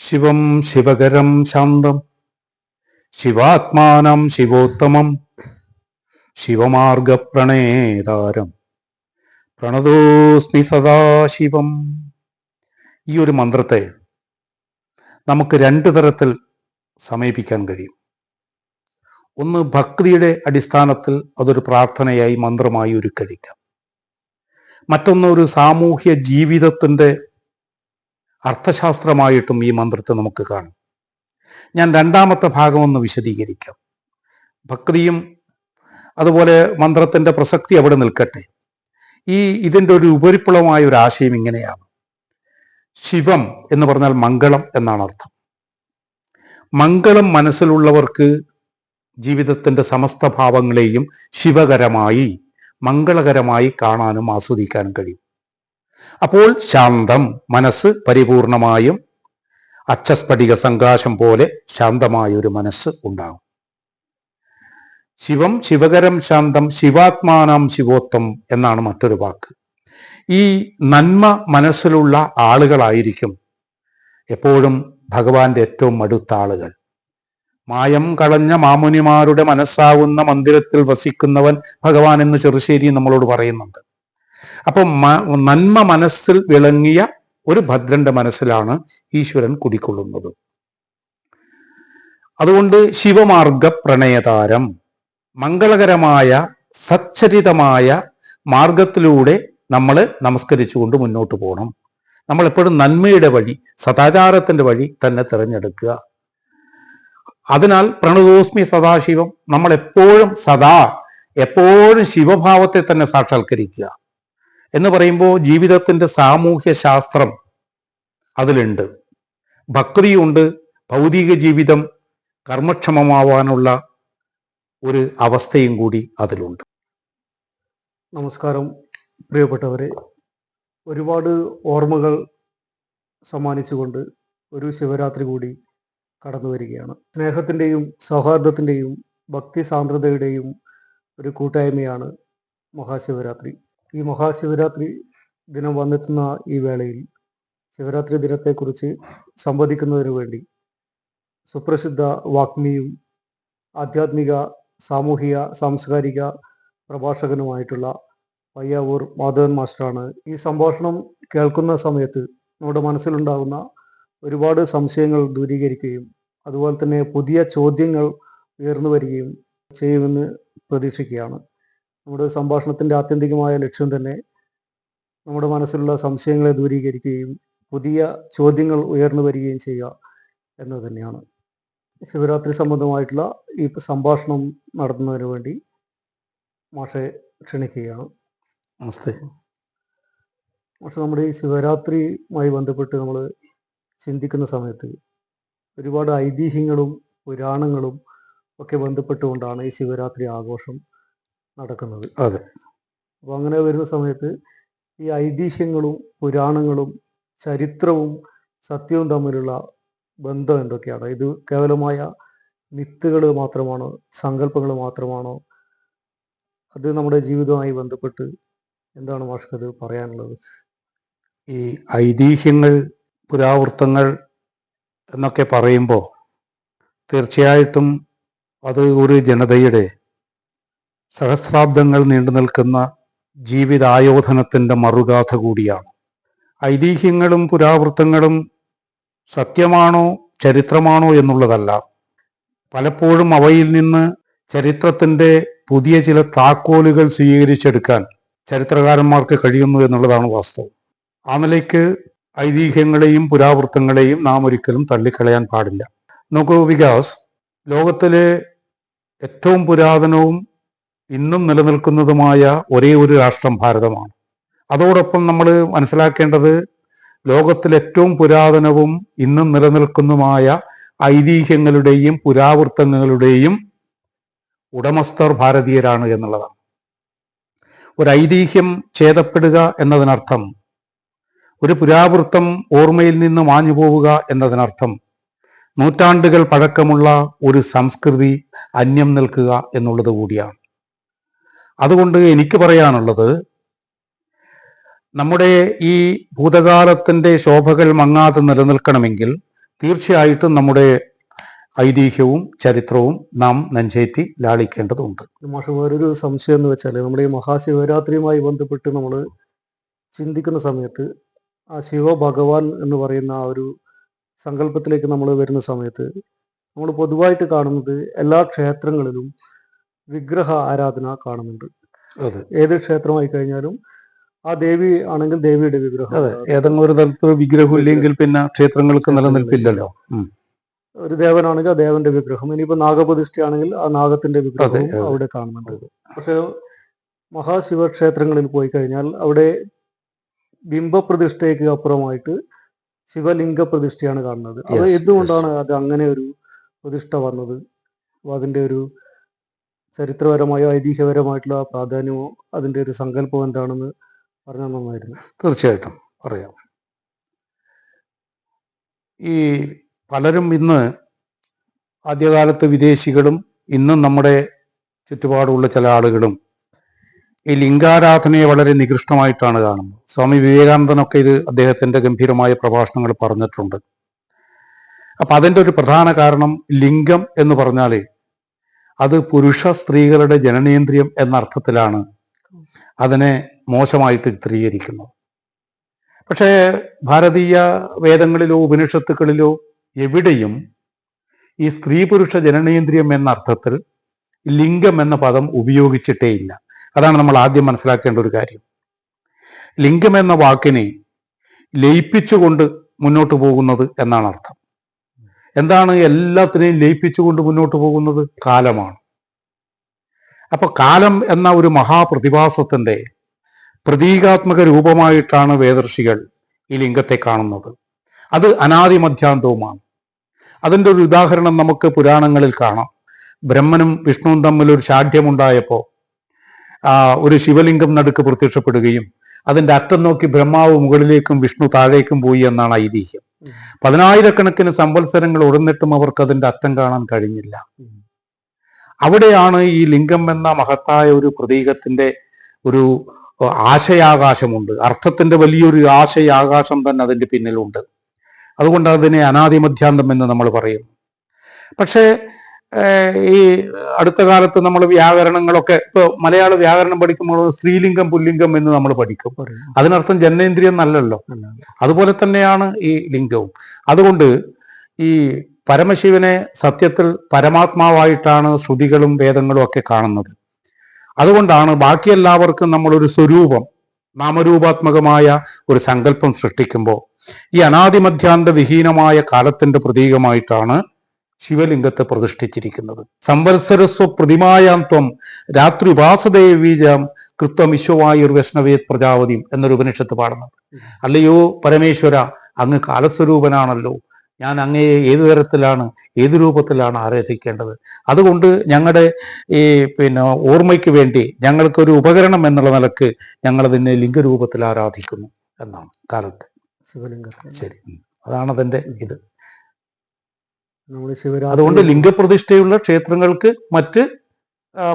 ശിവം ശിവകരം ശാന്തം. ശിവാത്മാനം ശിവോത്തമം. ശിവമാർഗപ്രണേതാരം. പ്രണതോസ്മി സദാശിവം ഈ ഒരു മന്ത്രത്തെ നമുക്ക് രണ്ട് തരത്തിൽ സമീപിക്കാൻ കഴിയും. ഒന്ന് ഭക്തിയുടെ അടിസ്ഥാനത്തിൽ അതൊരു പ്രാർത്ഥനയായി മന്ത്രമായി ഒരുക്കഴിക്കാം മറ്റൊന്ന് ഒരു സാമൂഹ്യ ജീവിതത്തിന്റെ അർത്ഥശാസ്ത്രമായിട്ടും ഈ മന്ത്രത്തെ നമുക്ക് കാണും. ഞാൻ രണ്ടാമത്തെ ഭാഗം ഒന്ന് വിശദീകരിക്കാം. ഭക്തിയും അതുപോലെ മന്ത്രത്തിന്റെ പ്രസക്തി അവിടെ നിൽക്കട്ടെ. ഈ ഇതിന്റെ ഒരു ഉപരിപ്ലവമായ ഒരു ആശയം ഇങ്ങനെയാണ്. ശിവം എന്ന് പറഞ്ഞാൽ മംഗളം എന്നാണ് അർത്ഥം. മംഗളം മനസ്സിലുള്ളവർക്ക് ജീവിതത്തിന്റെ സമസ്ത ഭാവങ്ങളെയും ശിവകരമായി മംഗളകരമായി കാണാനും ആസ്വദിക്കാനും കഴിയും. അപ്പോൾ ശാന്തം മനസ്സ് പരിപൂർണമായും അച്ചസ്ഫടിക സങ്കാശം പോലെ ശാന്തമായ ഒരു മനസ്സ് ഉണ്ടാകും. ശിവം ശിവകരം ശാന്തം ശിവാത്മാനാം ശിവോത്തം എന്നാണ് മറ്റൊരു വാക്ക്. ഈ നന്മ മനസ്സിലുള്ള ആളുകളായിരിക്കും എപ്പോഴും ഭഗവാന്റെ ഏറ്റവും അടുത്ത ആളുകൾ. മായം കളഞ്ഞ മാമുനിമാരുടെ മനസ്സാവുന്ന മന്ദിരത്തിൽ വസിക്കുന്നവൻ ഭഗവാൻ എന്ന് ചെറുശ്ശേരി നമ്മളോട് പറയുന്നുണ്ട്. അപ്പം നന്മ മനസ്സിൽ വിളങ്ങിയ ഒരു ഭദ്രന്റെ മനസ്സിലാണ് ഈശ്വരൻ കുടിക്കൊള്ളുന്നത്. അതുകൊണ്ട് ശിവമാർഗ പ്രണയതാരം മംഗളകരമായ സച്ചരിതമായ മാർഗത്തിലൂടെ നമ്മൾ നമസ്കരിച്ചുകൊണ്ട് മുന്നോട്ട് പോകണം നമ്മൾ എപ്പോഴും നന്മയുടെ വഴി സദാചാരത്തിന്റെ വഴി തന്നെ തിരഞ്ഞെടുക്കുക. അതിനാൽ പ്രണതോസ്മി സദാശിവം നമ്മൾ എപ്പോഴും സദാ എപ്പോഴും ശിവഭാവത്തെ തന്നെ സാക്ഷാത്കരിക്കുക. എന്ന് പറയുമ്പോൾ ജീവിതത്തിന്റെ സാമൂഹ്യ ശാസ്ത്രം അതിലുണ്ട്. ഭക്തിയുണ്ട് ഭൗതിക ജീവിതം കർമ്മക്ഷമമാവാനുള്ള ഒരു അവസ്ഥയും കൂടി അതിലുണ്ട്. നമസ്കാരം പ്രിയപ്പെട്ടവരെ. ഒരുപാട് ഓർമ്മകൾ സമ്മാനിച്ചുകൊണ്ട് ഒരു ശിവരാത്രി കൂടി കടന്നു വരികയാണ്. സ്നേഹത്തിന്റെയും സൗഹാർദ്ദത്തിന്റെയും ഭക്തി സാന്ദ്രതയുടെയും ഒരു കൂട്ടായ്മയാണ് മഹാശിവരാത്രി. ഈ മഹാശിവരാത്രി ദിനം വന്നെത്തുന്ന ഈ വേളയിൽ ശിവരാത്രി ദിനത്തെക്കുറിച്ച് സംവദിക്കുന്നതിനു വേണ്ടി സുപ്രസിദ്ധ വാഗ്മിയും ആധ്യാത്മിക സാമൂഹിക സാംസ്കാരിക പ്രഭാഷകനുമായിട്ടുള്ള പയ്യാവൂർ മാധവൻ മാസ്റ്ററാണ് ഈ സംഭാഷണം കേൾക്കുന്ന സമയത്ത് നമ്മുടെ മനസ്സിലുണ്ടാകുന്ന ഒരുപാട് സംശയങ്ങൾ ദൂരീകരിക്കുകയും അതുപോലെ തന്നെ പുതിയ ചോദ്യങ്ങൾ ഉയർന്നു വരികയും ചെയ്യുമെന്ന് പ്രതീക്ഷിക്കുകയാണ്. നമ്മുടെ സംഭാഷണത്തിന്റെ ആത്യന്തികമായ ലക്ഷ്യം തന്നെ നമ്മുടെ മനസ്സിലുള്ള സംശയങ്ങളെ ദൂരീകരിക്കുകയും പുതിയ ചോദ്യങ്ങൾ ഉയർന്നു വരികയും ചെയ്യുക എന്നത് തന്നെയാണ്. ശിവരാത്രി സംബന്ധമായിട്ടുള്ള ഈ സംഭാഷണം നടത്തുന്നതിന് വേണ്ടി മാഷെ ക്ഷണിക്കുകയാണ്. നമസ്തേ. പക്ഷെ നമ്മുടെ ഈ ശിവരാത്രിയുമായി ബന്ധപ്പെട്ട് നമ്മൾ ചിന്തിക്കുന്ന സമയത്ത് ഒരുപാട് ഐതിഹ്യങ്ങളും പുരാണങ്ങളും ഒക്കെ ബന്ധപ്പെട്ടുകൊണ്ടാണ് ഈ ശിവരാത്രി ആഘോഷം നടക്കുന്നത്. അതെ. അപ്പോൾ അങ്ങനെ വരുന്ന സമയത്ത് ഈ ഐതിഹ്യങ്ങളും പുരാണങ്ങളും ചരിത്രവും സത്യവും തമ്മിലുള്ള ബന്ധം എന്തൊക്കെയാണ്? ഇത് കേവലമായ മിത്തുകൾ മാത്രമാണോ സങ്കല്പങ്ങൾ മാത്രമാണോ? അത് നമ്മുടെ ജീവിതവുമായി ബന്ധപ്പെട്ട് എന്താണ് മാഷ്കത് പറയാനുള്ളത്? ഈ ഐതിഹ്യങ്ങൾ പുരാവൃത്തങ്ങൾ എന്നൊക്കെ പറയുമ്പോൾ തീർച്ചയായിട്ടും അത് ഒരു ജനതയുടെ സഹസ്രാബ്ദങ്ങൾ നീണ്ടു നിൽക്കുന്ന ജീവിതായോധനത്തിന്റെ മറുഗാഥ കൂടിയാണ്. ഐതിഹ്യങ്ങളും പുരാവൃത്തങ്ങളും സത്യമാണോ ചരിത്രമാണോ എന്നുള്ളതല്ല. പലപ്പോഴും അവയിൽ നിന്ന് ചരിത്രത്തിന്റെ പുതിയ ചില താക്കോലുകൾ സ്വീകരിച്ചെടുക്കാൻ ചരിത്രകാരന്മാർക്ക് കഴിയുന്നു എന്നുള്ളതാണ് വാസ്തവം. ആ നിലയ്ക്ക് ഐതിഹ്യങ്ങളെയും പുരാവൃത്തങ്ങളെയും നാം ഒരിക്കലും തള്ളിക്കളയാൻ പാടില്ല. നോക്കൂ വികാസ് ലോകത്തിലെ ഏറ്റവും പുരാതനവും ഇന്നും നിലനിൽക്കുന്നതുമായ ഒരേ ഒരു രാഷ്ട്രം ഭാരതമാണ്. അതോടൊപ്പം നമ്മൾ മനസ്സിലാക്കേണ്ടത് ലോകത്തിലേറ്റവും പുരാതനവും ഇന്നും നിലനിൽക്കുന്നതുമായ ഐതിഹ്യങ്ങളുടെയും പുരാവൃത്തങ്ങളുടെയും ഉടമസ്ഥർ ഭാരതീയരാണ് എന്നുള്ളതാണ്. ഒരു ഐതിഹ്യം ഛേദപ്പെടുക എന്നതിനർത്ഥം ഒരു പുരാവൃത്തം ഓർമ്മയിൽ നിന്ന് മാഞ്ഞു പോവുക എന്നതിനർത്ഥം നൂറ്റാണ്ടുകൾ പഴക്കമുള്ള ഒരു സംസ്കൃതി അന്യം നിൽക്കുക എന്നുള്ളത് കൂടിയാണ്. അതുകൊണ്ട് എനിക്ക് പറയാനുള്ളത് നമ്മുടെ ഈ ഭൂതകാലത്തിന്റെ ശോഭകൾ മങ്ങാതെ നിലനിൽക്കണമെങ്കിൽ തീർച്ചയായിട്ടും നമ്മുടെ ഐതിഹ്യവും ചരിത്രവും നാം നെഞ്ചേറ്റി ലാളിക്കേണ്ടതുണ്ട്. മാഷ് വേറൊരു സംശയം എന്ന് വെച്ചാൽ നമ്മുടെ ഈ മഹാശിവരാത്രിയുമായി ബന്ധപ്പെട്ട് നമ്മൾ ചിന്തിക്കുന്ന സമയത്ത് ആ ശിവഭഗവാൻ എന്ന് പറയുന്ന ആ ഒരു സങ്കല്പത്തിലേക്ക് നമ്മൾ വരുന്ന സമയത്ത് നമ്മൾ പൊതുവായിട്ട് കാണുന്നത് എല്ലാ ക്ഷേത്രങ്ങളിലും വിഗ്രഹ ആരാധന കാണുന്നുണ്ട്. ഏത് ക്ഷേത്രമായി കഴിഞ്ഞാലും ആ ദേവി ആണെങ്കിൽ ദേവിയുടെ വിഗ്രഹം. അതെ. ഏതെങ്കിലും ഒരു തരത്തിൽ വിഗ്രഹം ഇല്ലെങ്കിൽ പിന്നെ ക്ഷേത്രങ്ങൾക്ക് നിലനിൽപ്പില്ലല്ലോ. ഒരു ദേവനാണെങ്കിൽ ആ ദേവന്റെ വിഗ്രഹം. ഇനിയിപ്പോ നാഗപ്രതിഷ്ഠയാണെങ്കിൽ ആ നാഗത്തിന്റെ വിഗ്രഹം. അവിടെ കാണുന്നുണ്ട്. പക്ഷെ മഹാശിവക്ഷേത്രങ്ങളിൽ പോയി കഴിഞ്ഞാൽ അവിടെ ബിംബപ്രതിഷ്ഠയ്ക്ക് അപ്പുറമായിട്ട് ശിവലിംഗ പ്രതിഷ്ഠയാണ് കാണുന്നത്. അത് എന്തുകൊണ്ടാണ് അത് അങ്ങനെ ഒരു പ്രതിഷ്ഠ വന്നത്? അതിന്റെ ഒരു ചരിത്രപരമായോ ഐതിഹ്യപരമായിട്ടുള്ള പ്രാധാന്യമോ അതിന്റെ ഒരു സങ്കല്പം എന്താണെന്ന് പറഞ്ഞാൽ നന്നായിരുന്നു. തീർച്ചയായിട്ടും പറയാം. ഈ പലരും ഇന്ന് ആദ്യകാലത്ത് വിദേശികളും ഇന്നും നമ്മുടെ ചുറ്റുപാടുള്ള ചില ആളുകളും ഈ ലിംഗാരാധനയെ വളരെ നികൃഷ്ടമായിട്ടാണ് കാണുന്നത്. സ്വാമി വിവേകാനന്ദനൊക്കെ ഇത് അദ്ദേഹത്തിന്റെ ഗംഭീരമായ പ്രഭാഷണങ്ങൾ പറഞ്ഞിട്ടുണ്ട്. അപ്പൊ അതിന്റെ ഒരു പ്രധാന കാരണം ലിംഗം എന്ന് പറഞ്ഞാൽ അത് പുരുഷ സ്ത്രീകളുടെ ജനനേന്ദ്രിയം എന്ന അർത്ഥത്തിലാണ് അതിനെ മോശമായിട്ട് ചിത്രീകരിക്കുന്നത്. പക്ഷേ ഭാരതീയ വേദങ്ങളിലോ ഉപനിഷത്തുക്കളിലോ എവിടെയും ഈ സ്ത്രീ പുരുഷ ജനനേന്ദ്രിയം എന്ന അർത്ഥത്തിൽ ലിംഗം എന്ന പദം ഉപയോഗിച്ചിട്ടേ ഇല്ല. അതാണ് നമ്മൾ ആദ്യം മനസ്സിലാക്കേണ്ട ഒരു കാര്യം. ലിംഗം എന്ന വാക്കിനെ ലയിപ്പിച്ചുകൊണ്ട് മുന്നോട്ട് പോകുന്നത് എന്നാണ് അർത്ഥം. എന്താണ് എല്ലാത്തിനെയും ലയിപ്പിച്ചുകൊണ്ട് മുന്നോട്ട് പോകുന്നത്? കാലമാണ്. അപ്പൊ കാലം എന്ന ഒരു മഹാപ്രതിഭാസത്തിന്റെ പ്രതീകാത്മക രൂപമായിട്ടാണ് വേദർഷികൾ ഈ ലിംഗത്തെ കാണുന്നത്. അത് അനാദി അനാദിമധ്യാന്തവുമാണ്. അതിന്റെ ഒരു ഉദാഹരണം നമുക്ക് പുരാണങ്ങളിൽ കാണാം. ബ്രഹ്മനും വിഷ്ണുവും തമ്മിൽ ഒരു ശാഠ്യമുണ്ടായപ്പോൾ ഒരു ശിവലിംഗം നടുക്ക് പ്രത്യക്ഷപ്പെടുകയും അതിന്റെ അറ്റം നോക്കി ബ്രഹ്മാവ് മുകളിലേക്കും വിഷ്ണു താഴേക്കും പോയി എന്നാണ് ഐതിഹ്യം. പതിനായിരക്കണക്കിന് സംവത്സരങ്ങൾ ഉടന്നിട്ടും അവർക്ക് അതിന്റെ അറ്റം കാണാൻ കഴിഞ്ഞില്ല. അവിടെയാണ് ഈ ലിംഗം എന്ന മഹത്തായ ഒരു പ്രതീകത്തിന്റെ ഒരു ആശയാകാശമുണ്ട്. അർത്ഥത്തിന്റെ വലിയൊരു ആശയാകാശം തന്നെ അതിന്റെ പിന്നിലുണ്ട്. അതുകൊണ്ട് അതിനെ അനാദിമധ്യാന്തം എന്ന് നമ്മൾ പറയും. പക്ഷേ ഈ അടുത്ത കാലത്ത് നമ്മൾ വ്യാകരണങ്ങളൊക്കെ ഇപ്പൊ മലയാള വ്യാകരണം പഠിക്കുമ്പോൾ സ്ത്രീലിംഗം പുല്ലിംഗം എന്ന് നമ്മൾ പഠിക്കും. അതിനർത്ഥം ജനനേന്ദ്രിയം നല്ലല്ലോ. അതുപോലെ തന്നെയാണ് ഈ ലിംഗവും. അതുകൊണ്ട് ഈ പരമശിവനെ സത്യത്തിൽ പരമാത്മാവായിട്ടാണ് ശ്രുതികളും വേദങ്ങളും ഒക്കെ കാണുന്നത്. അതുകൊണ്ടാണ് ബാക്കി എല്ലാവർക്കും നമ്മളൊരു സ്വരൂപം നാമരൂപാത്മകമായ ഒരു സങ്കല്പം സൃഷ്ടിക്കുമ്പോൾ ഈ അനാദിമധ്യാന്ത വിഹീനമായ കാലത്തിന്റെ പ്രതീകമായിട്ടാണ് ശിവലിംഗത്തെ പ്രതിഷ്ഠിച്ചിരിക്കുന്നത്. സംവത്സരസ്വ പ്രതിമായാം ത്വം രാത്രി ഉപാസദേവീജാം കൃത്വം വിശ്വവായുർ വൈഷ്ണവേത് പ്രജാപതിയും എന്നൊരു ഉപനിഷത്ത് പാടുന്നത് അല്ലയോ പരമേശ്വര അങ്ങ് കാലസ്വരൂപനാണല്ലോ. ഞാൻ അങ്ങയെ ഏതു തരത്തിലാണ് ഏത് രൂപത്തിലാണ് ആരാധിക്കേണ്ടത്? അതുകൊണ്ട് ഞങ്ങളുടെ ഈ പിന്നെ ഓർമ്മയ്ക്ക് വേണ്ടി ഞങ്ങൾക്കൊരു ഉപകരണം എന്നുള്ള നിലയ്ക്ക് ഞങ്ങളതിനെ ലിംഗരൂപത്തിൽ ആരാധിക്കുന്നു എന്നാണ് കാലത്ത്. ശിവലിംഗത്തിൽ ശരി. അതാണ് ഇത്. അതുകൊണ്ട് ലിംഗപ്രതിഷ്ഠയുള്ള ക്ഷേത്രങ്ങൾക്ക് മറ്റ്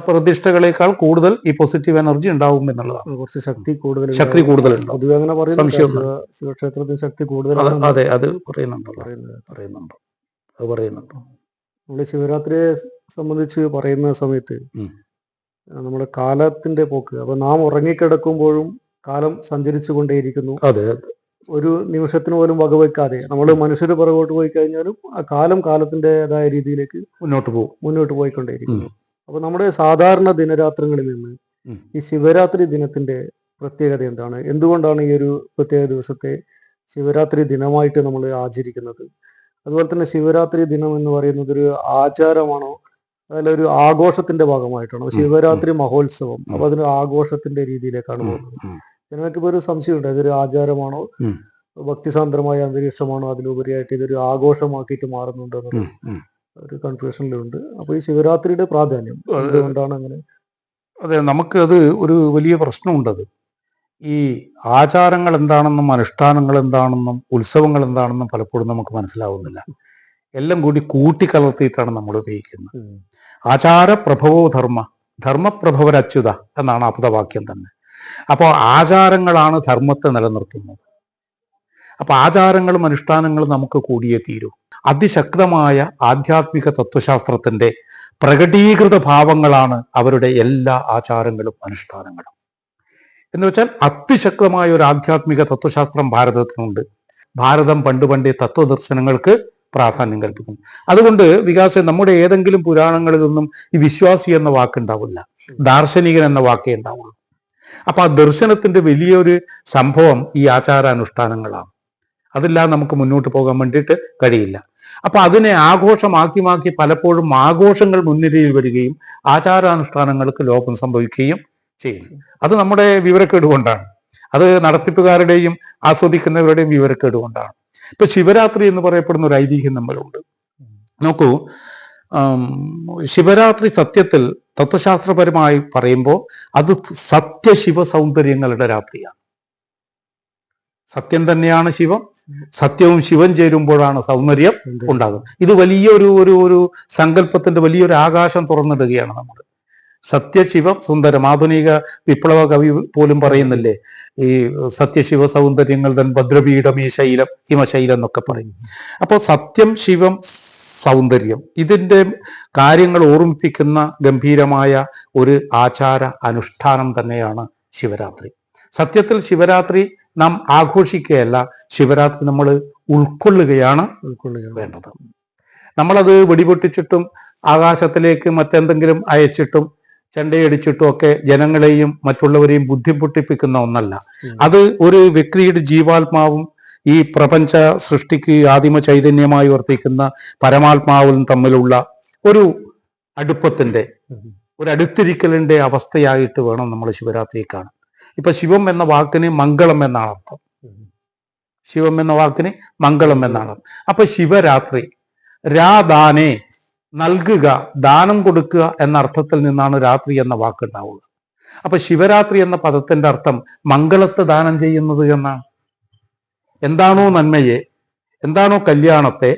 പ്രതിഷ്ഠകളെക്കാൾ കൂടുതൽ ഈ പോസിറ്റീവ് എനർജി ഉണ്ടാവും എന്നുള്ളതാണ്. കുറച്ച് ശക്തി കൂടുതൽ ശക്തി കൂടുതൽ പൊതുവെ അങ്ങനെ ശിവക്ഷേത്രത്തിൽ ശക്തി കൂടുതൽ അതെ അത് പറയുന്നുണ്ടോ പറയുന്നുണ്ട്? അത് പറയുന്നുണ്ട്? നമ്മുടെ ശിവരാത്രിയെ സംബന്ധിച്ച് പറയുന്ന സമയത്ത് നമ്മുടെ കാലത്തിന്റെ പോക്ക്. അപ്പൊ നാം ഉറങ്ങിക്കിടക്കുമ്പോഴും കാലം സഞ്ചരിച്ചു കൊണ്ടേയിരിക്കുന്നു അതെ. ഒരു നിമിഷത്തിന് പോലും വകവെക്കാതെ നമ്മൾ മനുഷ്യർ പുറകോട്ട് പോയി കഴിഞ്ഞാലും ആ കാലം കാലത്തിന്റെതായ രീതിയിലേക്ക് മുന്നോട്ട് പോകും. മുന്നോട്ട് പോയിക്കൊണ്ടേയിരിക്കുന്നു. അപ്പൊ നമ്മുടെ സാധാരണ ദിനരാത്രങ്ങളിൽ നിന്ന് ഈ ശിവരാത്രി ദിനത്തിന്റെ പ്രത്യേകത എന്താണ്? എന്തുകൊണ്ടാണ് ഈ ഒരു പ്രത്യേക ദിവസത്തെ ശിവരാത്രി ദിനമായിട്ട് നമ്മൾ ആചരിക്കുന്നത്? അതുപോലെ തന്നെ ശിവരാത്രി ദിനം എന്ന് പറയുന്നത് ഒരു ആചാരമാണോ? അതല്ല ഒരു ആഘോഷത്തിന്റെ ഭാഗമായിട്ടാണോ? ശിവരാത്രി മഹോത്സവം. അപ്പൊ അതിന് ആഘോഷത്തിന്റെ രീതിയിലേക്കാണ് പോകുന്നത്. ഉം. ജനങ്ങൾക്ക് ഇപ്പൊ ഒരു സംശയമുണ്ട്. ഇതൊരു ആചാരമാണോ. ഭക്തിസാന്ദ്രമായ അന്തരീക്ഷമാണോ? അതിലുപരിയായിട്ട് ഇതൊരു ആഘോഷമാക്കിയിട്ട് മാറുന്നുണ്ടോ എന്നുള്ള. ഒരു കൺഫ്യൂഷനിലുണ്ട്. അപ്പൊ ഈ ശിവരാത്രിയുടെ പ്രാധാന്യം അതുകൊണ്ടാണ് അങ്ങനെ? അതെ നമുക്ക് അത് ഒരു വലിയ പ്രശ്നമുണ്ടത്. ഈ ആചാരങ്ങൾ എന്താണെന്നും അനുഷ്ഠാനങ്ങൾ എന്താണെന്നും ഉത്സവങ്ങൾ എന്താണെന്നും പലപ്പോഴും നമുക്ക് മനസ്സിലാവുന്നില്ല. എല്ലാം കൂടി കൂട്ടിക്കലർത്തിയിട്ടാണ് നമ്മൾ ഉപയോഗിക്കുന്നത്. ആചാരപ്രഭവോ ആചാര പ്രഭവോ ധർമ്മ? ധർമ്മപ്രഭവരച്യുത എന്നാണ് അബുദവാക്യം തന്നെ. അപ്പോൾ ആചാരങ്ങളാണ് ധർമ്മത്തെ നിലനിർത്തുന്നത്. അപ്പോൾ ആചാരങ്ങളും അനുഷ്ഠാനങ്ങളും നമുക്ക് കൂടിയേ തീരൂ. അതിശക്തമായ ആധ്യാത്മിക തത്വശാസ്ത്രത്തിന്റെ പ്രകടീകൃത ഭാവങ്ങളാണ് അവരുടെ എല്ലാ ആചാരങ്ങളും അനുഷ്ഠാനങ്ങളും. എന്ന് വെച്ചാൽ അതിശക്തമായ ഒരു ആധ്യാത്മിക തത്വശാസ്ത്രം ഭാരതത്തിനുണ്ട്. ഭാരതം പണ്ട് പണ്ടേ തത്വദർശനങ്ങൾക്ക് പ്രാധാന്യം കൽപ്പിക്കുന്നു. അതുകൊണ്ട് വികാസം നമ്മുടെ ഏതെങ്കിലും പുരാണങ്ങളിലൊന്നും ഈ വിശ്വാസി എന്ന വാക്കുണ്ടാവില്ല ദാർശനികൻ എന്ന വാക്കേ ഉണ്ടാവുള്ളൂ. അപ്പൊ ആ ദർശനത്തിന്റെ വലിയൊരു സംഭവം ഈ ആചാരാനുഷ്ഠാനങ്ങളാണ്. അതില്ലാതെ നമുക്ക് മുന്നോട്ട് പോകാൻ വേണ്ടിയിട്ട് കഴിയില്ല. അപ്പൊ അതിനെ ആഘോഷമാക്കി മാക്കി പലപ്പോഴും ആഘോഷങ്ങൾ മുൻനിരയിൽ വരികയും ആചാരാനുഷ്ഠാനങ്ങൾക്ക് ലോപം സംഭവിക്കുകയും ചെയ്യും. അത് നമ്മുടെ വിവരക്കേട് കൊണ്ടാണ്. അത് നടത്തിപ്പുകാരുടെയും ആസ്വദിക്കുന്നവരുടെയും വിവരക്കേട് കൊണ്ടാണ്. ഇപ്പൊ ശിവരാത്രി എന്ന് പറയപ്പെടുന്ന ഒരു ഐതിഹ്യം നമ്മളുണ്ട്. നോക്കൂ ശിവരാത്രി സത്യത്തിൽ തത്വശാസ്ത്രപരമായി പറയുമ്പോൾ അത് സത്യശിവ സൗന്ദര്യങ്ങളുടെ രാത്രിയാണ്. സത്യം തന്നെയാണ് ശിവം സത്യവും ശിവൻ ചേരുമ്പോഴാണ് സൗന്ദര്യം ഉണ്ടാകുന്നത്. ഇത് വലിയൊരു ഒരു ഒരു സങ്കല്പത്തിന്റെ വലിയൊരു ആകാശം തുറന്നിടുകയാണ് നമ്മൾ. സത്യശിവം സുന്ദരം. ആധുനിക വിപ്ലവ കവി പോലും പറയുന്നില്ലേ ഈ സത്യശിവ സൗന്ദര്യങ്ങൾ തൻ ഭദ്രപീഠം ഈ ശൈലം ഹിമശൈലം എന്നൊക്കെ പറയും. അപ്പോൾ സത്യം ശിവം സൗന്ദര്യം. ഇതിന്റെ കാര്യങ്ങൾ ഓർമ്മിപ്പിക്കുന്ന ഗംഭീരമായ ഒരു ആചാര അനുഷ്ഠാനം തന്നെയാണ് ശിവരാത്രി. സത്യത്തിൽ ശിവരാത്രി നാം ആഘോഷിക്കുകയല്ല ശിവരാത്രി നമ്മൾ ഉൾക്കൊള്ളുകയാണ് ഉൾക്കൊള്ളുക വേണ്ടത്. നമ്മളത് വെടിപൊട്ടിച്ചിട്ടും ആകാശത്തിലേക്ക് മറ്റെന്തെങ്കിലും അയച്ചിട്ടും ചെണ്ടയടിച്ചിട്ടും ഒക്കെ ജനങ്ങളെയും മറ്റുള്ളവരെയും ബുദ്ധിമുട്ടിപ്പിക്കുന്ന ഒന്നല്ല. അത് ഒരു വ്യക്തിയുടെ ജീവാത്മാവും ഈ പ്രപഞ്ച സൃഷ്ടിക്ക് ആദിമ ചൈതന്യമായി വർത്തിക്കുന്ന പരമാത്മാവും തമ്മിലുള്ള ഒരു അടുപ്പത്തിന്റെ ഒരു അടുത്തിരിക്കലിന്റെ അവസ്ഥയായിട്ട് വേണം നമ്മൾ ശിവരാത്രിയെ കാണാൻ. ഇപ്പൊ ശിവം എന്ന വാക്കിന് മംഗളം എന്നാണ് അർത്ഥം. ശിവം എന്ന വാക്കിന് മംഗളം എന്നാണ് അപ്പൊ ശിവരാത്രി രാദാനെ നൽകുക ദാനം കൊടുക്കുക എന്ന അർത്ഥത്തിൽ നിന്നാണ് രാത്രി എന്ന വാക്കുണ്ടാവുക അപ്പൊ ശിവരാത്രി എന്ന പദത്തിന്റെ അർത്ഥം മംഗളത്തെ ദാനം ചെയ്യുന്നത് എന്നാണ്. എന്താണോ നന്മയെ എന്താണോ കല്യാണത്തെ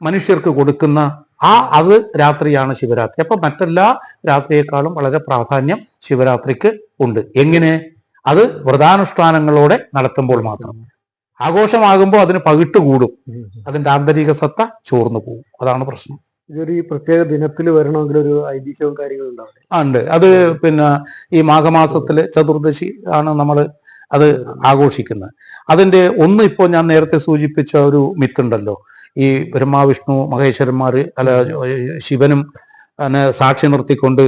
മനുഷ്യർക്ക് കൊടുക്കുന്ന ആ അത് രാത്രിയാണ് ശിവരാത്രി. അപ്പൊ മറ്റെല്ലാ രാത്രിയേക്കാളും വളരെ പ്രാധാന്യം ശിവരാത്രിക്ക് ഉണ്ട്. എങ്ങനെ? അത് വ്രതാനുഷ്ഠാനങ്ങളോടെ നടത്തുമ്പോൾ മാത്രം. ആഘോഷമാകുമ്പോൾ അതിന് പകിട്ട് കൂടും. അതിന്റെ ആന്തരിക സത്ത ചോർന്നു പോകും. അതാണ് പ്രശ്നം. ഇതൊരു ഈ പ്രത്യേക ദിനത്തിൽ വരണമെങ്കിൽ ഒരു ഐതിഹ്യവും കാര്യങ്ങളും ഉണ്ടാവും ഉണ്ട്. അത് പിന്നെ ഈ മാഘമാസത്തിൽ ചതുർദശി ആണ് നമ്മൾ അത് ആഘോഷിക്കുന്നത്. അതിന്റെ ഒന്ന് ഇപ്പോൾ ഞാൻ നേരത്തെ സൂചിപ്പിച്ച ഒരു മിത്തുണ്ടല്ലോ. ഈ ബ്രഹ്മാവിഷ്ണു മഹേശ്വരന്മാർ അല്ല ശിവനും അതിനെ സാക്ഷി നിർത്തിക്കൊണ്ട്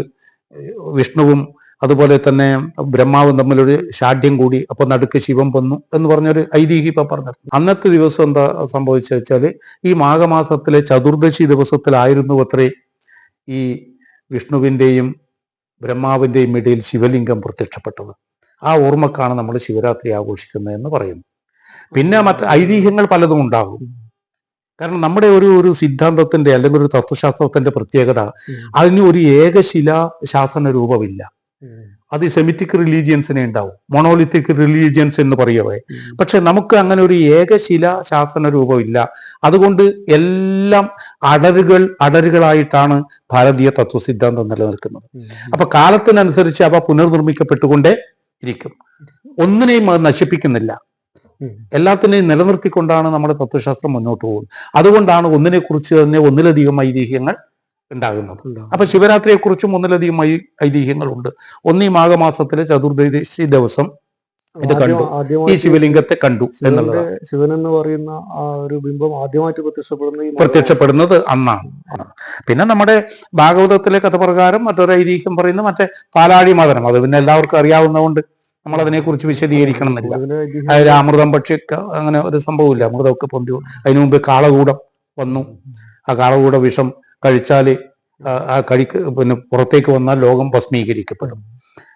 വിഷ്ണുവും അതുപോലെ തന്നെ ബ്രഹ്മാവും തമ്മിലൊരു ഷാഢ്യം കൂടി അപ്പൊ നടുക്ക് ശിവൻ വന്നു എന്ന് പറഞ്ഞൊരു ഐതിഹ്യം ഇപ്പൊ പറഞ്ഞു അന്നത്തെ ദിവസം എന്താ സംഭവിച്ചു വെച്ചാൽ ഈ മാഘമാസത്തിലെ ചതുർദശി ദിവസത്തിലായിരുന്നു അത്രേ ഈ വിഷ്ണുവിന്റെയും ബ്രഹ്മാവിന്റെയും ഇടയിൽ ശിവലിംഗം പ്രത്യക്ഷപ്പെട്ടത്. ആ ഓർമ്മക്കാണ് നമ്മൾ ശിവരാത്രി ആഘോഷിക്കുന്നത് എന്ന് പറയുന്നു പിന്നെ മറ്റ് ഐതിഹ്യങ്ങൾ പലതും ഉണ്ടാകും. കാരണം നമ്മുടെ ഒരു ഒരു സിദ്ധാന്തത്തിന്റെ അല്ലെങ്കിൽ ഒരു തത്വശാസ്ത്രത്തിന്റെ പ്രത്യേകത അതിന് ഒരു ഏകശിലാ ശാസന രൂപമില്ല. അത് സെമിറ്റിക് റിലീജിയൻസിനെ ഉണ്ടാവും. മൊണോലിത്തിക് റിലീജിയൻസ് എന്ന് പറയവേ. പക്ഷെ നമുക്ക് അങ്ങനെ ഒരു ഏകശില ശാസന രൂപമില്ല. അതുകൊണ്ട് എല്ലാം അടരുകൾ അടരുകളായിട്ടാണ് ഭാരതീയ തത്വസിദ്ധാന്തം നിലനിൽക്കുന്നത്. അപ്പൊ കാലത്തിനനുസരിച്ച് അവ പുനർനിർമ്മിക്കപ്പെട്ടുകൊണ്ടേ ഇരിക്കും. ഒന്നിനെയും അത് നശിപ്പിക്കുന്നില്ല. എല്ലാത്തിനെയും നിലനിർത്തിക്കൊണ്ടാണ് നമ്മുടെ തത്വശാസ്ത്രം മുന്നോട്ട് പോകുന്നത്. അതുകൊണ്ടാണ് ഒന്നിനെ കുറിച്ച് തന്നെ ഒന്നിലധികം ഐതിഹ്യങ്ങൾ ഉണ്ടാകുന്നത്. അപ്പൊ ശിവരാത്രിയെക്കുറിച്ചും ഒന്നിലധികം ഐതിഹ്യങ്ങളുണ്ട്. ഒന്നീ മാഘമാസത്തിലെ ചതുർദശി ദിവസം ഇത് കണ്ടു. ഈ ശിവലിംഗത്തെ കണ്ടു എന്നുള്ളത് ശിവൻ എന്ന് പറയുന്ന ആ ഒരു ബിംബം ആദ്യമായിട്ട് പ്രത്യക്ഷപ്പെടുന്ന പ്രത്യക്ഷപ്പെടുന്നത് അന്നാണ്. പിന്നെ നമ്മുടെ ഭാഗവതത്തിലെ കഥ പ്രകാരം മറ്റൊരു ഐതിഹ്യം പറയുന്നത് മറ്റേ പാലാഴി മതനം. അത് പിന്നെ എല്ലാവർക്കും അറിയാവുന്നതുകൊണ്ട് നമ്മൾ അതിനെക്കുറിച്ച് വിശദീകരിക്കണമെന്നില്ല കൂടുതൽ ഐതിഹ്യം- അതായത് അമൃതം പക്ഷിയൊക്കെ അങ്ങനെ ഒരു സംഭവമില്ല. അമൃതമൊക്കെ പൊന്തി. അതിനു മുമ്പ് കാളകൂടം വന്നു. ആ കാളകൂട വിഷം കഴിച്ചാൽ ആ കഴിക്ക് പിന്നെ പുറത്തേക്ക് വന്നാൽ ലോകം ഭസ്മീകരിക്കപ്പെടും.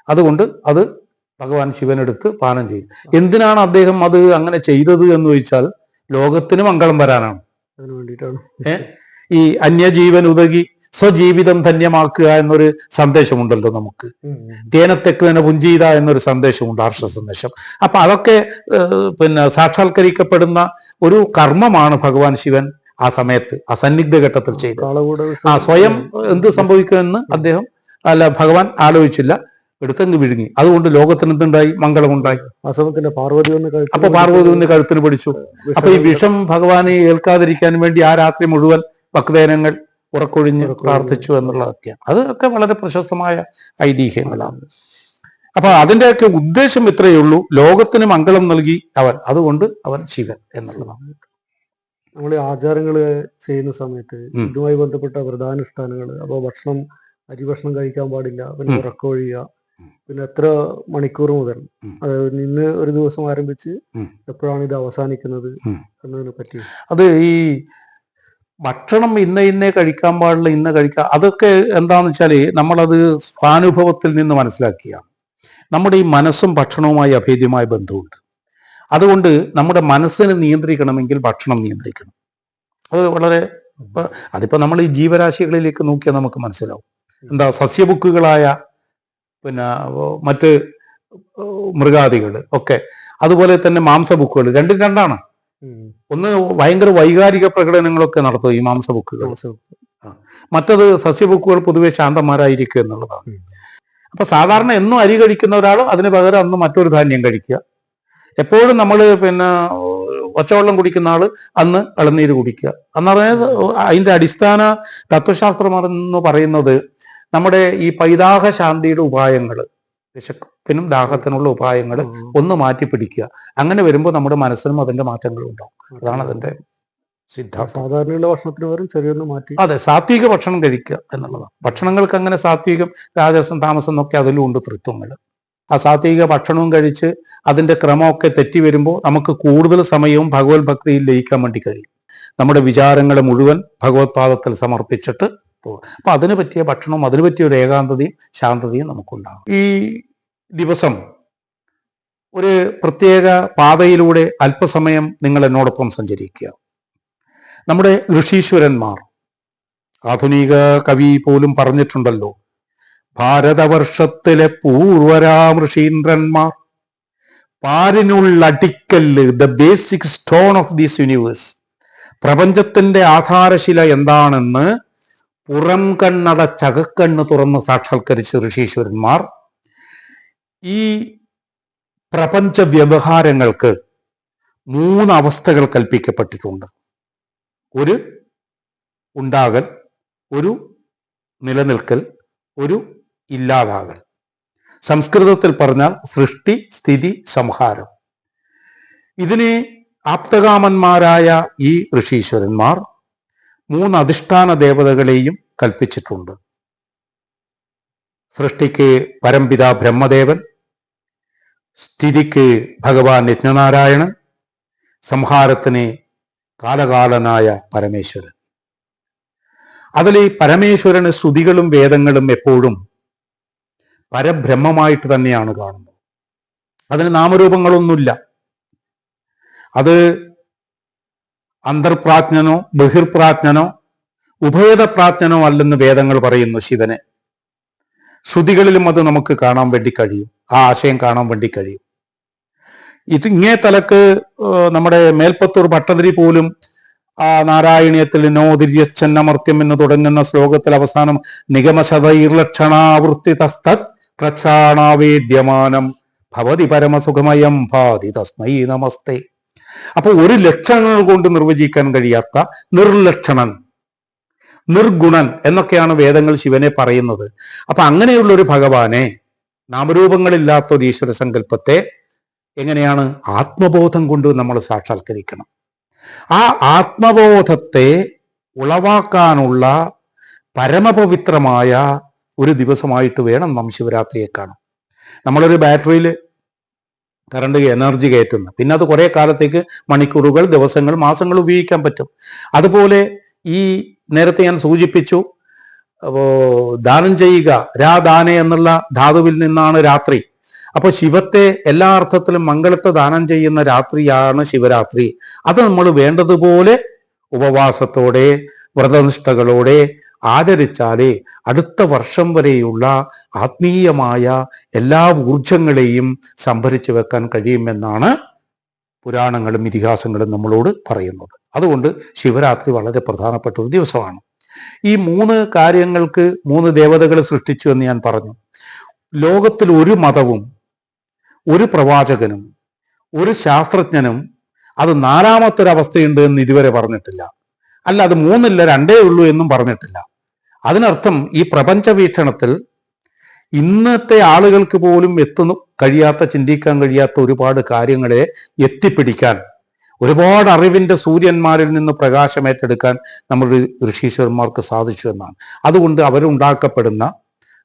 അതുകൊണ്ട് അത് ഭഗവാൻ ശിവനെടുത്ത് പാനം ചെയ്യും. എന്തിനാണ് അദ്ദേഹം അത് അങ്ങനെ ചെയ്തത് എന്ന് ചോദിച്ചാൽ ലോകത്തിന് മംഗളം വരാനാണ്. അതിന് വേണ്ടിയിട്ടാണ്? ഈ അന്യജീവൻ ഉതകി സ്വജീവിതം ധന്യമാക്കുക എന്നൊരു സന്ദേശമുണ്ടല്ലോ നമുക്ക്. ധ്യാനത്തേക്ക് തന്നെ പുഞ്ചീത എന്നൊരു സന്ദേശമുണ്ട് ഹർഷ സന്ദേശം. അപ്പൊ അതൊക്കെ പിന്നെ സാക്ഷാത്കരിക്കപ്പെടുന്ന ഒരു കർമ്മമാണ് ഭഗവാൻ ശിവൻ ആ സമയത്ത് ആ സന്നിഗ്ധ ഘട്ടത്തിൽ ചെയ്തത്. ആ സ്വയം എന്ത് സംഭവിക്കുമെന്ന് അദ്ദേഹം അല്ല ഭഗവാൻ ആലോചിച്ചില്ല. എടുത്തങ്ങ് വിഴുങ്ങി. അതുകൊണ്ട് ലോകത്തിന് എന്തുണ്ടായി മംഗളമുണ്ടായി. ഉണ്ടായി സമയത്തിന്റെ പാർവതി ഒന്ന് അപ്പൊ പാർവതി ഒന്ന് കഴുത്തിന് പിടിച്ചു. അപ്പൊ ഈ വിഷം ഭഗവാനെ ഏൽക്കാതിരിക്കാൻ വേണ്ടി ആ രാത്രി മുഴുവൻ ഭക്തജനങ്ങൾ ഉറക്കൊഴിഞ്ഞ്. പ്രാർത്ഥിച്ചു എന്നുള്ളതൊക്കെയാണ് അതൊക്കെ വളരെ പ്രശസ്തമായ ഐതിഹ്യങ്ങളാണ്. അപ്പൊ അതിന്റെയൊക്കെ ഉദ്ദേശം ഇത്രയേ ഉള്ളൂ. ലോകത്തിന് മംഗളം നൽകി അവൻ അതുകൊണ്ട് അവൻ ശിവൻ എന്നുള്ളതാണ്. നമ്മൾ ആചാരങ്ങൾ ചെയ്യുന്ന സമയത്ത് ഇതുമായി ബന്ധപ്പെട്ട വ്രതാനുഷ്ഠാനങ്ങൾ അപ്പോൾ ഭക്ഷണം അരി ഭക്ഷണം കഴിക്കാൻ പാടില്ല പിന്നെ ഉം. പിന്നെ എത്ര മണിക്കൂർ മുതൽ. അതായത് നിന്ന് ഒരു ദിവസം ആരംഭിച്ച് എപ്പോഴാണ് ഇത് അവസാനിക്കുന്നത്. എന്നതിനെ പറ്റി? അത് ഈ ഭക്ഷണം ഇന്ന ഇന്നേ കഴിക്കാൻ പാടില്ല ഇന്ന കഴിക്കാം അതൊക്കെ എന്താന്ന് വെച്ചാൽ നമ്മളത് സ്വാനുഭവത്തിൽ നിന്ന് മനസ്സിലാക്കിയാണ്. നമ്മുടെ ഈ മനസ്സും ഭക്ഷണവുമായി അഭേദ്യമായ ബന്ധമുണ്ട്. അതുകൊണ്ട് നമ്മുടെ മനസ്സിനെ നിയന്ത്രിക്കണമെങ്കിൽ ഭക്ഷണം നിയന്ത്രിക്കണം. അത് വളരെ അതിപ്പോൾ അതിപ്പോ നമ്മൾ ഈ ജീവരാശികളിലേക്ക് നോക്കിയാൽ നമുക്ക് മനസ്സിലാവും. എന്താ സസ്യബുക്കുകളായ പിന്നെ മറ്റ് മൃഗാദികൾ ഒക്കെ. അതുപോലെ തന്നെ മാംസബുക്കുകൾ രണ്ടും രണ്ടാണ്. ഒന്ന് ഭയങ്കര വൈകാരിക പ്രകടനങ്ങളൊക്കെ നടത്തും ഈ മാംസ ബുക്കുകൾ മറ്റത് സസ്യബുക്കുകൾ പൊതുവെ ശാന്തന്മാരായിരിക്കും എന്നുള്ളതാണ്. അപ്പൊ സാധാരണ എന്നും അരി കഴിക്കുന്ന ഒരാൾ അതിന് പകരം അന്ന് മറ്റൊരു ധാന്യം കഴിക്കുക. എപ്പോഴും നമ്മൾ പിന്നെ ഒച്ചവെള്ളം കുടിക്കുന്ന ആൾ അന്ന് ഇളനീര് കുടിക്കുക. എന്ന് പറഞ്ഞാൽ അതിന്റെ അടിസ്ഥാന തത്വശാസ്ത്രം എന്ന് പറയുന്നത് നമ്മുടെ ഈ പൈതാഹ ശാന്തിയുടെ ഉപായങ്ങൾ വിശപ്പിനും ദാഹത്തിനുള്ള ഉപായങ്ങൾ. ഒന്ന് മാറ്റി പിടിക്കുക. അങ്ങനെ വരുമ്പോൾ നമ്മുടെ മനസ്സിനും അതിന്റെ മാറ്റങ്ങൾ ഉണ്ടാവും. അതാണ് അതിന്റെ സിദ്ധാന്തം. സാധാരണയുള്ള ഭക്ഷണത്തിന് പകരം ചെറിയൊന്ന് മാറ്റി. അതെ സാത്വിക ഭക്ഷണം കഴിക്കുക എന്നുള്ളതാണ്. ഭക്ഷണങ്ങൾക്ക് അങ്ങനെ സാത്വികം രാജസം താമസം എന്നൊക്കെ അതിലും ഉണ്ട് തൃത്വങ്ങൾ ആ സാത്വിക ഭക്ഷണവും കഴിച്ച് അതിന്റെ ക്രമമൊക്കെ തെറ്റി വരുമ്പോൾ നമുക്ക് കൂടുതൽ സമയവും ഭഗവത് ഭക്തിയിൽ ലയിക്കാൻ വേണ്ടി കഴിയും. നമ്മുടെ വിചാരങ്ങളെ മുഴുവൻ ഭഗവത് പാദത്തിൽ സമർപ്പിച്ചിട്ട് പോകും. അപ്പൊ അതിന് പറ്റിയ ഭക്ഷണവും അതിന് പറ്റിയ ഒരു ഏകാന്തതയും ശാന്തതയും നമുക്കുണ്ടാകും. ഈ ദിവസം ഒരു പ്രത്യേക പാതയിലൂടെ അല്പസമയം നിങ്ങൾ എന്നോടൊപ്പം സഞ്ചരിക്കുക. നമ്മുടെ ഋഷീശ്വരന്മാർ ആധുനിക കവി പോലും പറഞ്ഞിട്ടുണ്ടല്ലോ ഭാരതവർഷത്തിലെ പൂർവരാം ഋഷീന്ദ്രന്മാർ പാരിനുള്ളടിക്കല്ല് the basic stone of this universe പ്രപഞ്ചത്തിന്റെ ആധാരശില എന്താണെന്ന് പുറം കണ്ണട ചകക്കണ്ണ് തുറന്ന് സാക്ഷാത്കരിച്ച ഋഷീശ്വരന്മാർ ഈ പ്രപഞ്ച വ്യവഹാരങ്ങൾക്ക് മൂന്ന് അവസ്ഥകൾ കൽപ്പിക്കപ്പെട്ടിട്ടുണ്ട്. ഒരു ഉണ്ടാകൽ ഒരു നിലനിൽക്കൽ ഒരു ഇല്ലാതാകൽ. സംസ്കൃതത്തിൽ പറഞ്ഞാൽ സൃഷ്ടി സ്ഥിതി സംഹാരം. ഇതിനെ ആപ്തകാമന്മാരായ ഈ ഋഷീശ്വരന്മാർ മൂന്ന് അധിഷ്ഠാന ദേവതകളെയും കൽപ്പിച്ചിട്ടുണ്ട്. സൃഷ്ടിക്ക് പരംപിത ബ്രഹ്മദേവൻ സ്ഥിതിക്ക് ഭഗവാൻ യജ്ഞനാരായണൻ സംഹാരത്തിന് കാലകാലനായ പരമേശ്വരൻ. അതിൽ ഈ പരമേശ്വരന് ശ്രുതികളും വേദങ്ങളും എപ്പോഴും പരബ്രഹ്മമായിട്ട് തന്നെയാണ് കാണുന്നത്. അതിന് നാമരൂപങ്ങളൊന്നുമില്ല. അത് അന്തർപ്രാജ്ഞനോ ബഹിർപ്രാജ്ഞനോ ഉഭയതപ്രാജ്ഞനോ അല്ലെന്ന് വേദങ്ങൾ പറയുന്നു ശിവനെ. ശ്രുതികളിലും അത് നമുക്ക് കാണാൻ വേണ്ടി കഴിയും. ആ ആശയം കാണാൻ വേണ്ടി കഴിയും. ഇത് ഇങ്ങേ തലക്ക് നമ്മുടെ മേൽപ്പത്തൂർ ഭട്ടതിരി പോലും ആ നാരായണീയത്തിൽ നോതിര്യച്ഛന്നമർത്യം എന്ന് തുടങ്ങുന്ന ശ്ലോകത്തിൽ അവസാനം നിഗമശതൈർലക്ഷണാവൃത്തി തസ്തത് പ്രക്ഷാണാവേദ്യമാനം ഭവതി പരമസുഖമയം ഭാതി തസ്മൈ നമസ്തേ. അപ്പൊ ഒരു ലക്ഷണങ്ങൾ കൊണ്ട് നിർവചിക്കാൻ കഴിയാത്ത നിർലക്ഷണൻ നിർഗുണൻ എന്നൊക്കെയാണ് വേദങ്ങൾ ശിവനെ പറയുന്നത്. അപ്പൊ അങ്ങനെയുള്ള ഒരു ഭഗവാനെ നാമരൂപങ്ങളില്ലാത്ത ഒരു ഈശ്വര സങ്കല്പത്തെ എങ്ങനെയാണ് ആത്മബോധം കൊണ്ട് നമ്മൾ സാക്ഷാത്കരിക്കണം. ആ ആത്മബോധത്തെ ഉളവാക്കാനുള്ള പരമപവിത്രമായ ഒരു ദിവസമായിട്ട് വേണം നാം ശിവരാത്രിയെ കാണാൻ. നമ്മളൊരു ബാറ്ററിയിൽ കറണ്ട് എനർജി കയറ്റുന്ന. പിന്നെ അത് കുറെ കാലത്തേക്ക് മണിക്കൂറുകൾ ദിവസങ്ങൾ മാസങ്ങൾ ഉപയോഗിക്കാൻ പറ്റും. അതുപോലെ ഈ നേരത്തെ ഞാൻ സൂചിപ്പിച്ചു ദാനം ചെയ്യുക രാദാനെ എന്നുള്ള ധാതുവിൽ നിന്നാണ് രാത്രി. അപ്പൊ ശിവത്തെ എല്ലാ അർത്ഥത്തിലും മംഗളത്തെ ദാനം ചെയ്യുന്ന രാത്രിയാണ് ശിവരാത്രി. അത് നമ്മൾ വേണ്ടതുപോലെ ഉപവാസത്തോടെ വ്രതനിഷ്ഠകളോടെ ആചരിച്ചാലേ അടുത്ത വർഷം വരെയുള്ള ആത്മീയമായ എല്ലാ ഊർജങ്ങളെയും സംഭരിച്ചു വെക്കാൻ കഴിയുമെന്നാണ് പുരാണങ്ങളും ഇതിഹാസങ്ങളും നമ്മളോട് പറയുന്നത്. അതുകൊണ്ട് ശിവരാത്രി വളരെ പ്രധാനപ്പെട്ട ഒരു ദിവസമാണ്. ഈ മൂന്ന് കാര്യങ്ങൾക്ക് മൂന്ന് ദേവതകളെ സൃഷ്ടിച്ചു എന്ന് ഞാൻ പറഞ്ഞു. ലോകത്തിൽ ഒരു മതവും ഒരു പ്രവാചകനും ഒരു ശാസ്ത്രജ്ഞനും അത് നാലാമത്തൊരവസ്ഥയുണ്ട് എന്ന് ഇതുവരെ പറഞ്ഞിട്ടില്ല. അല്ല അത് മൂന്നില്ല രണ്ടേ ഉള്ളൂ എന്നും പറഞ്ഞിട്ടില്ല. അതിനർത്ഥം ഈ പ്രപഞ്ച വീക്ഷണത്തിൽ ഇന്നത്തെ ആളുകൾക്ക് പോലും എത്തുന്നു കഴിയാത്ത ചിന്തിക്കാൻ കഴിയാത്ത ഒരുപാട് കാര്യങ്ങളെ എത്തിപ്പിടിക്കാൻ ഒരുപാട് അറിവിന്റെ സൂര്യന്മാരിൽ നിന്ന് പ്രകാശം ഏറ്റെടുക്കാൻ നമ്മുടെ ഋഷീശ്വരന്മാർക്ക് സാധിച്ചു എന്നാണ്. അതുകൊണ്ട് അവരുണ്ടാക്കപ്പെടുന്ന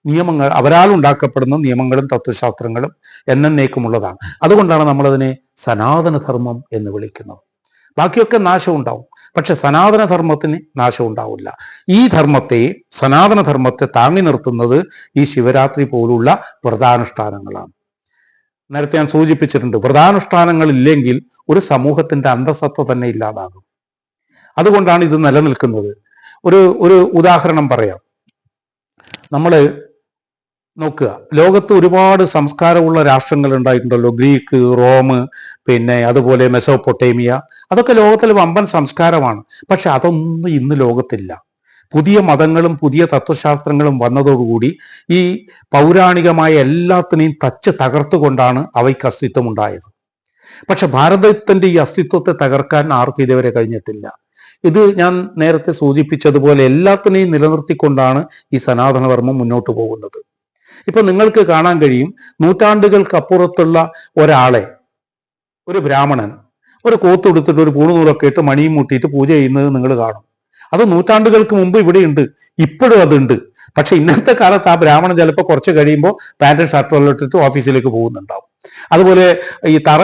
നിയമങ്ങൾ അവരാൽ ഉണ്ടാക്കപ്പെടുന്ന നിയമങ്ങളും തത്വശാസ്ത്രങ്ങളും എന്നേക്കുമുള്ളതാണ് അതുകൊണ്ടാണ് നമ്മളതിനെ സനാതനധർമ്മം എന്ന് വിളിക്കുന്നത്. ബാക്കിയൊക്കെ നാശം ഉണ്ടാവും. പക്ഷെ സനാതനധർമ്മത്തിന് നാശം ഉണ്ടാവില്ല ഈ ധർമ്മത്തെ സനാതനധർമ്മത്തെ താങ്ങി നിർത്തുന്നത് ഈ ശിവരാത്രി പോലുള്ള വ്രതാനുഷ്ഠാനങ്ങളാണ്. നേരത്തെ ഞാൻ സൂചിപ്പിച്ചിട്ടുണ്ട് വ്രതാനുഷ്ഠാനങ്ങൾ ഇല്ലെങ്കിൽ ഒരു സമൂഹത്തിന്റെ അന്തസത്ത തന്നെ ഇല്ലാതാകും. അതുകൊണ്ടാണ് ഇത് നിലനിൽക്കുന്നത്. ഒരു ഒരു ഉദാഹരണം പറയാം. നമ്മൾ നോക്കുക. ലോകത്ത് ഒരുപാട് സംസ്കാരമുള്ള രാഷ്ട്രങ്ങൾ ഉണ്ടായിട്ടുണ്ടല്ലോ. ഗ്രീക്ക് റോം പിന്നെ അതുപോലെ മെസോപ്പൊട്ടേമിയ. അതൊക്കെ ലോകത്തിൽ വമ്പൻ സംസ്കാരമാണ്. പക്ഷെ അതൊന്നും ഇന്ന് ലോകത്തില്ല. പുതിയ മതങ്ങളും പുതിയ തത്വശാസ്ത്രങ്ങളും വന്നതോടുകൂടി ഈ പൗരാണികമായ എല്ലാത്തിനെയും തച്ച് തകർത്തുകൊണ്ടാണ് അവയ്ക്ക് അസ്തിത്വം ഉണ്ടായത് പക്ഷെ ഭാരതത്തിന്റെ ഈ അസ്തിത്വത്തെ തകർക്കാൻ ആർക്കും ഇതുവരെ കഴിഞ്ഞിട്ടില്ല. ഇത് ഞാൻ നേരത്തെ സൂചിപ്പിച്ചതുപോലെ എല്ലാത്തിനെയും നിലനിർത്തിക്കൊണ്ടാണ് ഈ സനാതനധർമ്മം മുന്നോട്ട് പോകുന്നത്. ഇപ്പൊ നിങ്ങൾക്ക് കാണാൻ കഴിയും നൂറ്റാണ്ടുകൾക്കപ്പുറത്തുള്ള ഒരാളെ ഒരു ബ്രാഹ്മണൻ ഒരു കോത്തുടുത്തിട്ട് ഒരു പൂണുനൂലൊക്കെ ഇട്ട് മണിയും മുട്ടിയിട്ട് പൂജ ചെയ്യുന്നത് നിങ്ങൾ കാണും. അത് നൂറ്റാണ്ടുകൾക്ക് മുമ്പ് ഇവിടെയുണ്ട് ഇപ്പോഴും അതുണ്ട്. പക്ഷെ ഇന്നത്തെ കാലത്ത് ആ ബ്രാഹ്മണൻ ചിലപ്പോൾ കുറച്ച് കഴിയുമ്പോൾ പാന്റും ഷർട്ടും ഇട്ടിട്ട് ഓഫീസിലേക്ക് പോകുന്നുണ്ടാവും. അതുപോലെ ഈ തറ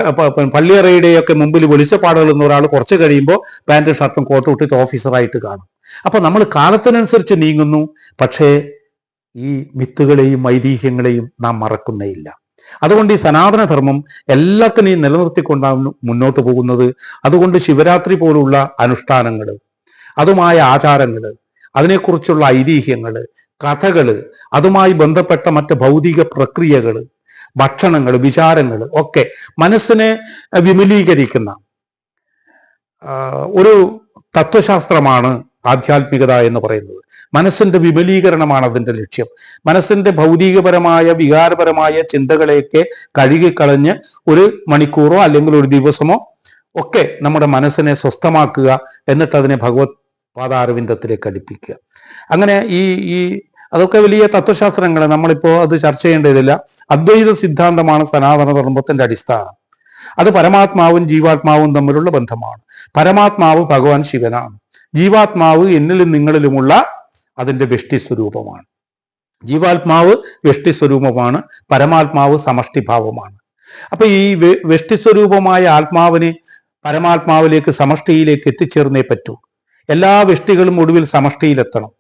പള്ളിയറയുടെയൊക്കെ മുമ്പിൽ വെളിച്ചപ്പാടുകൾ എന്ന ഒരാൾ കുറച്ച് കഴിയുമ്പോൾ പാന്റും ഷർട്ടും കോട്ടും ഇട്ടിട്ട് ഓഫീസറായിട്ട് കാണും. അപ്പൊ നമ്മൾ കാലത്തിനനുസരിച്ച് നീങ്ങുന്നു. പക്ഷേ ഈ മിത്തുകളെയും ഐതിഹ്യങ്ങളെയും നാം മറക്കുന്നേയില്ല. അതുകൊണ്ട് ഈ സനാതനധർമ്മം എല്ലാത്തിനെയും നിലനിർത്തിക്കൊണ്ടാണ് മുന്നോട്ട് പോകുന്നത്. അതുകൊണ്ട് ശിവരാത്രി പോലുള്ള അനുഷ്ഠാനങ്ങൾ അതുമായ ആചാരങ്ങൾ അതിനെക്കുറിച്ചുള്ള ഐതിഹ്യങ്ങൾ കഥകൾ അതുമായി ബന്ധപ്പെട്ട മറ്റ് ഭൗതിക പ്രക്രിയകൾ ഭക്ഷണങ്ങൾ വിചാരങ്ങൾ ഒക്കെ മനസ്സിനെ വിമലീകരിക്കുന്ന ഒരു തത്വശാസ്ത്രമാണ് ആധ്യാത്മികത എന്ന് പറയുന്നത്. മനസ്സിന്റെ വിപുലീകരണമാണ് അതിന്റെ ലക്ഷ്യം. മനസ്സിന്റെ ഭൗതികപരമായ വികാരപരമായ ചിന്തകളെയൊക്കെ കഴുകിക്കളഞ്ഞ് ഒരു മണിക്കൂറോ അല്ലെങ്കിൽ ഒരു ദിവസമോ ഒക്കെ നമ്മുടെ മനസ്സിനെ സ്വസ്ഥമാക്കുക എന്നിട്ട് അതിനെ ഭഗവത് പാതാരവിന്ദത്തിലേക്ക് അടുപ്പിക്കുക. അങ്ങനെ ഈ ഈ അതൊക്കെ വലിയ തത്വശാസ്ത്രങ്ങൾ നമ്മളിപ്പോ അത് ചർച്ച ചെയ്യേണ്ടതില്ല. അദ്വൈത സിദ്ധാന്തമാണ് സനാതന ധർമ്മത്തിന്റെ അടിസ്ഥാനം. അത് പരമാത്മാവും ജീവാത്മാവും തമ്മിലുള്ള ബന്ധമാണ്. പരമാത്മാവ് ഭഗവാൻ ശിവനാണ്. ജീവാത്മാവ് എന്നിലും നിങ്ങളിലുമുള്ള അതിന്റെ വ്യഷ്ടി സ്വരൂപമാണ് ജീവാത്മാവ് വ്യഷ്ടി സ്വരൂപമാണ് പരമാത്മാവ് സമഷ്ടിഭാവമാണ്. അപ്പൊ ഈ വ്യഷ്ടിസ്വരൂപമായ വ്യഷ്ടി സ്വരൂപമായ ആത്മാവിനെ പരമാത്മാവിലേക്ക് സമഷ്ടിയിലേക്ക് എത്തിച്ചേർന്നേ പറ്റൂ. എല്ലാ വ്യഷ്ടികളും ഒടുവിൽ സമഷ്ടിയിലെത്തണം.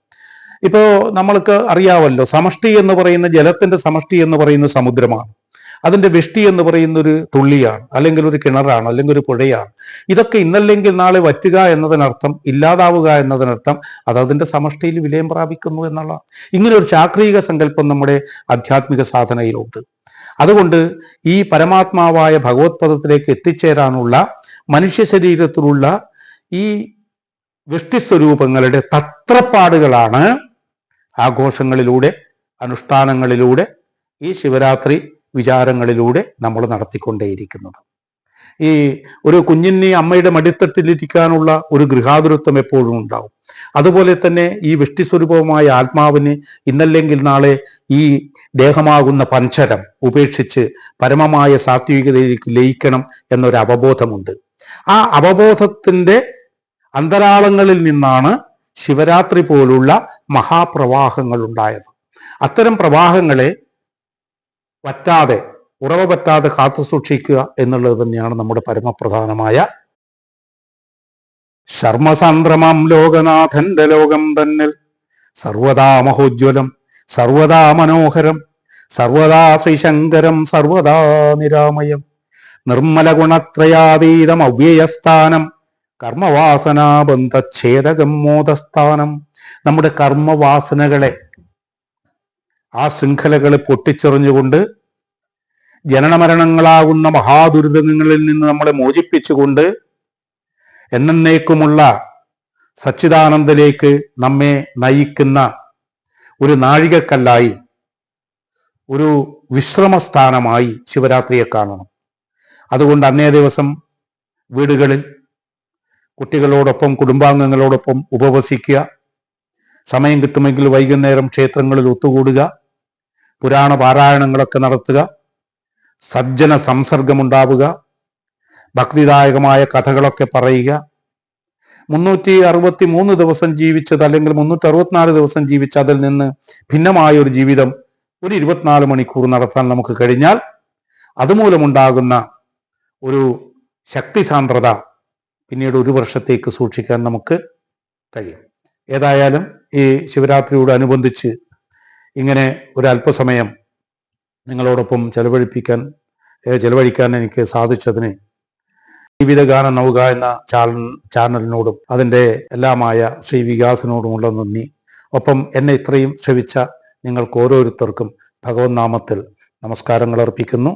ഇപ്പോ നമ്മൾക്ക് അറിയാവല്ലോ സമഷ്ടി എന്ന് പറയുന്ന ജലത്തിന്റെ സമഷ്ടി എന്ന് പറയുന്ന സമുദ്രമാണ്. അതിന്റെ വെഷ്ടി എന്ന് പറയുന്ന ഒരു തുള്ളിയാണ് അല്ലെങ്കിൽ ഒരു കിണറാണ് അല്ലെങ്കിൽ ഒരു പുഴയാണ്. ഇതൊക്കെ ഇന്നല്ലെങ്കിൽ നാളെ വറ്റുക എന്നതിനർത്ഥം ഇല്ലാതാവുക എന്നതിനർത്ഥം അത് അതിന്റെ സമഷ്ടിയിൽ വിലയം പ്രാപിക്കുന്നു എന്നുള്ള ഇങ്ങനെ ഒരു ചാക്രിക സങ്കല്പം നമ്മുടെ ആധ്യാത്മിക സാധനയിലുണ്ട്. അതുകൊണ്ട് ഈ പരമാത്മാവായ ഭഗവത്പദത്തിലേക്ക് എത്തിച്ചേരാനുള്ള മനുഷ്യ ശരീരത്തിലുള്ള ഈ വ്യഷ്ടിസ്വരൂപങ്ങളുടെ തത്രപ്പാടുകളാണ് ആഘോഷങ്ങളിലൂടെ അനുഷ്ഠാനങ്ങളിലൂടെ ഈ ശിവരാത്രി വിചാരങ്ങളിലൂടെ നമ്മൾ നടത്തിക്കൊണ്ടേയിരിക്കുന്നത്. ഈ ഒരു കുഞ്ഞിനെ അമ്മയുടെ മടിത്തട്ടിലിരിക്കാനുള്ള ഒരു ഗൃഹാതുരത്വം എപ്പോഴും ഉണ്ടാവും. അതുപോലെ തന്നെ ഈ വ്യഷ്ടിസ്വരൂപമായ ആത്മാവിന് ഇന്നല്ലെങ്കിൽ നാളെ ഈ ദേഹമാകുന്ന പഞ്ചരം ഉപേക്ഷിച്ച് പരമമായ സാത്വികതയിലേക്ക് ലയിക്കണം എന്നൊരു അവബോധമുണ്ട്. ആ അവബോധത്തിന്റെ അന്തരാളങ്ങളിൽ നിന്നാണ് ശിവരാത്രി പോലുള്ള മഹാപ്രവാഹങ്ങൾ ഉണ്ടായത് അത്തരം പ്രവാഹങ്ങളെ പറ്റാതെ ഉറവ പറ്റാതെ കാത്തു സൂക്ഷിക്കുക എന്നുള്ളത് തന്നെയാണ് നമ്മുടെ പരമപ്രധാനമായ ശർമ്മസാന്ദ്രമാം ലോകനാഥന്റെ ലോകം തന്നിൽ. സർവദാ മഹോജ്വലം സർവദാ മനോഹരം സർവദാ ശ്രീശങ്കരം സർവദാ നിരാമയം. നിർമ്മല ഗുണത്രയാതീതം അവ്യയസ്ഥാനം കർമ്മവാസനാബന്ധഛേദകം മോദസ്ഥാനം. നമ്മുടെ കർമ്മവാസനകളെ ആ ശൃംഖലകളെ പൊട്ടിച്ചെറിഞ്ഞുകൊണ്ട് ജനനമരണങ്ങളാകുന്ന മഹാദുരിതങ്ങളിൽ നിന്ന് നമ്മളെ മോചിപ്പിച്ചുകൊണ്ട് എന്നേക്കുമുള്ള സച്ചിദാനന്ദലേക്ക് നമ്മെ നയിക്കുന്ന ഒരു നാഴികക്കല്ലായി ഒരു വിശ്രമസ്ഥാനമായി ശിവരാത്രിയെ കാണണം. അതുകൊണ്ട് അന്നേ ദിവസം വീടുകളിൽ കുട്ടികളോടൊപ്പം കുടുംബാംഗങ്ങളോടൊപ്പം ഉപവസിക്കുക സമയം കിട്ടുമെങ്കിൽ വൈകുന്നേരം ക്ഷേത്രങ്ങളിൽ ഒത്തുകൂടുക പുരാണ പാരായണങ്ങളൊക്കെ നടത്തുക സജ്ജന സംസർഗമുണ്ടാവുക ഭക്തിദായകമായ കഥകളൊക്കെ പറയുക. മുന്നൂറ്റി അറുപത്തി മൂന്ന് ദിവസം ജീവിച്ചത് അല്ലെങ്കിൽ മുന്നൂറ്റി അറുപത്തിനാല് ദിവസം ജീവിച്ച അതിൽ നിന്ന് ഭിന്നമായ ഒരു ജീവിതം ഒരു ഇരുപത്തിനാല് മണിക്കൂർ നടത്താൻ നമുക്ക് കഴിഞ്ഞാൽ അതുമൂലമുണ്ടാകുന്ന ഒരു ശക്തി സാന്ദ്രത പിന്നീട് ഒരു വർഷത്തേക്ക് സൂക്ഷിക്കാൻ നമുക്ക് കഴിയും. ഏതായാലും ഈ ശിവരാത്രിയോട് അനുബന്ധിച്ച് ഇങ്ങനെ ഒരു അല്പസമയം നിങ്ങളോടൊപ്പം ചെലവഴിപ്പിക്കാൻ ചെലവഴിക്കാൻ എനിക്ക് സാധിച്ചതിന് ജീവിതഗാന നൗക എന്ന ചാനൽ ചാനലിനോടും അതിന്റെ എല്ലാമായ ശ്രീ വികാസിനോടുമുള്ള നന്ദി. ഒപ്പം എന്നെ ഇത്രയും ശ്രവിച്ച നിങ്ങൾക്ക് ഓരോരുത്തർക്കും ഭഗവത് നാമത്തിൽ നമസ്കാരങ്ങൾ അർപ്പിക്കുന്നു.